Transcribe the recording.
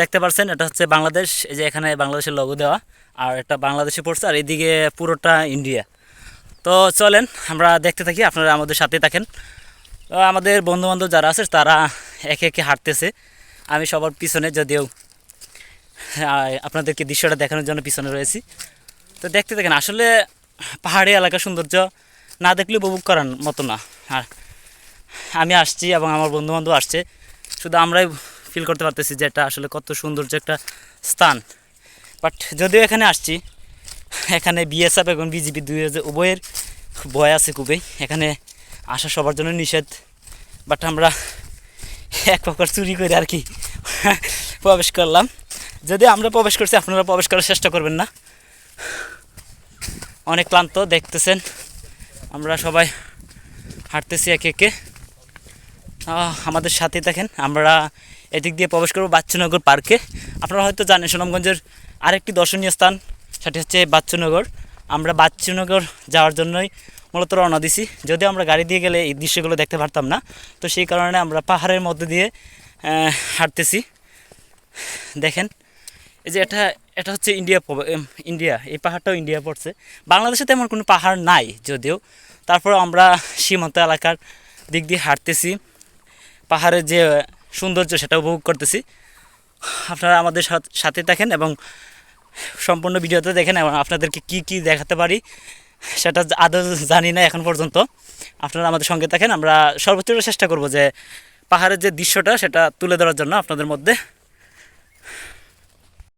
দেখতে পাচ্ছেন এটা হচ্ছে বাংলাদেশ, এই যে এখানে বাংলাদেশের লগো দেওয়া, আর একটা বাংলাদেশে পড়ছে, আর এদিকে পুরোটা ইন্ডিয়া তো চলেন, আমরা দেখতে থাকি, আপনারা আমাদের সাথে থাকেন। তো আমাদের বন্ধুবান্ধব যারা আছে, তারা একে একে হাঁটতেছে। আমি সবার পিছনে, যদিও আপনাদেরকে দৃশ্যটা দেখানোর জন্য পিছনে রয়েছি। তো দেখতে থাকেন, আসলে পাহাড়ি এলাকার সৌন্দর্য না দেখলে উপভোগ করার মতো না। আর আমি আসছি এবং আমার বন্ধুবান্ধব আসছে। শুধু আমরাই ফিল করতে পারতেছি যে এটা আসলে কত সৌন্দর্য একটা স্থান। বাট যদিও এখানে আসছি, এখানে বিএসএফ এবং বিজেপি দুই হাজার উভয়ের ভয় আছে খুবই। এখানে আসা সবার জন্য নিষেধ। বাট আমরা এক প্রকার চুরি করে আর কি প্রবেশ করলাম। যদি আমরা প্রবেশ করছি, আপনারা প্রবেশ করার চেষ্টা করবেন না। অনেক ক্লান্ত, দেখতেছেন। আমরা সবাই হাঁটতেছি একে একে। আমাদের সাথে দেখেন, আমরা এদিক দিয়ে প্রবেশ করব বাচ্চুনগর পার্কে। আপনারা হয়তো জানেন সুনামগঞ্জের আরেকটি দর্শনীয় স্থান, সেটি হচ্ছে বাচ্চুনগর। আমরা বাচ্চুনগর যাওয়ার জন্যই মূলত রওনা দিছি। যদিও আমরা গাড়ি দিয়ে গেলে এই দৃশ্যগুলো দেখতে পারতাম না, তো সেই কারণে আমরা পাহাড়ের মধ্যে দিয়ে হাঁটতেছি। দেখেন, এই যে এটা এটা হচ্ছে ইন্ডিয়া ইন্ডিয়া, এই পাহাড়টাও ইন্ডিয়া পড়ছে। বাংলাদেশে তেমন কোনো পাহাড় নাই যদিও। তারপর আমরা সীমান্ত এলাকার দিক দিয়ে হাঁটতেছি। পাহাড়ের যে সৌন্দর্য সেটা উপভোগ করতেছি। আপনারা আমাদের সাথ- থাকেন এবং সম্পূর্ণ ভিডিওতে দেখেন এবং আপনাদেরকে কি কি দেখাতে পারি সেটা আদৌ জানি না এখন পর্যন্ত। আপনারা আমাদের সঙ্গে থাকেন, আমরা সর্বোচ্চ চেষ্টা করব যে পাহাড়ের যে দৃশ্যটা সেটা তুলে ধরার জন্য আপনাদের মধ্যে।